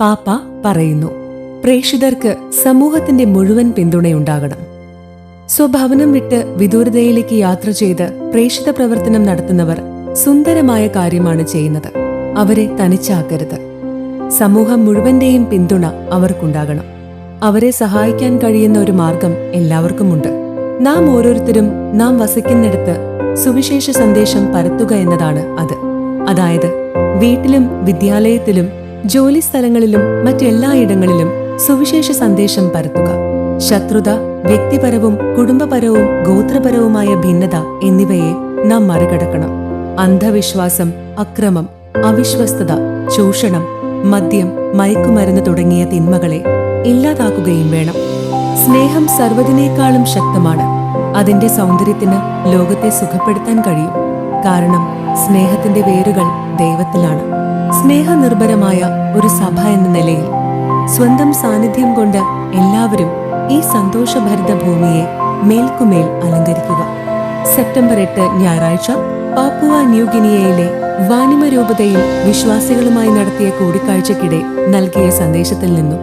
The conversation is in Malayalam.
പാപ്പ പറയുന്നു പ്രേക്ഷിതർക്ക് സമൂഹത്തിന്റെ മുഴുവൻ പിന്തുണയുണ്ടാകണം. സ്വഭവനം വിട്ട് വിദൂരതയിലേക്ക് യാത്ര ചെയ്ത് പ്രേക്ഷിത പ്രവർത്തനം നടത്തുന്നവർ സുന്ദരമായ കാര്യമാണ് ചെയ്യുന്നത്. അവരെ തനിച്ചാക്കരുത്. സമൂഹം മുഴുവന്റെയും പിന്തുണ അവർക്കുണ്ടാകണം. അവരെ സഹായിക്കാൻ കഴിയുന്ന ഒരു മാർഗം എല്ലാവർക്കുമുണ്ട്. നാം ഓരോരുത്തരും നാം വസിക്കുന്നിടത്ത് സുവിശേഷ സന്ദേശം പരത്തുക എന്നതാണ് അത്. അതായത് വീട്ടിലും വിദ്യാലയത്തിലും ജോലി സ്ഥലങ്ങളിലും മറ്റെല്ലായിടങ്ങളിലും സുവിശേഷ സന്ദേശം പരത്തുക. ശത്രുത വ്യക്തിപരവും കുടുംബപരവും ഗോത്രപരവുമായ ഭിന്നത എന്നിവയെ നാം മറികടക്കണം. അന്ധവിശ്വാസം അക്രമം അവിശ്വസ്തത ചൂഷണം മദ്യം മയക്കുമരുന്ന് തുടങ്ങിയ തിന്മകളെ ഇല്ലാതാക്കുകയും വേണം. സ്നേഹം സർവതിനേക്കാളും ശക്തമാണ്. അതിന്റെ സൗന്ദര്യത്തിന് ലോകത്തെ സുഖപ്പെടുത്താൻ കഴിയും. കാരണം സ്നേഹത്തിന്റെ വേരുകൾ ദൈവത്തിലാണ്. സ്നേഹനിർഭരമായ ഒരു സഭ എന്ന നിലയിൽ സ്വന്തം സാന്നിധ്യം കൊണ്ട് എല്ലാവരും ഈ സന്തോഷഭരിത ഭൂമിയെ മേൽക്കുമേൽ അലങ്കരിക്കുക. സെപ്റ്റംബർ എട്ട് ഞായറാഴ്ച പാപ്പുവ ന്യൂഗിനിയയിലെ വാനിമ രൂപതയിൽ വിശ്വാസികളുമായി നടത്തിയ കൂടിക്കാഴ്ചക്കിടെ നൽകിയ സന്ദേശത്തിൽ നിന്നും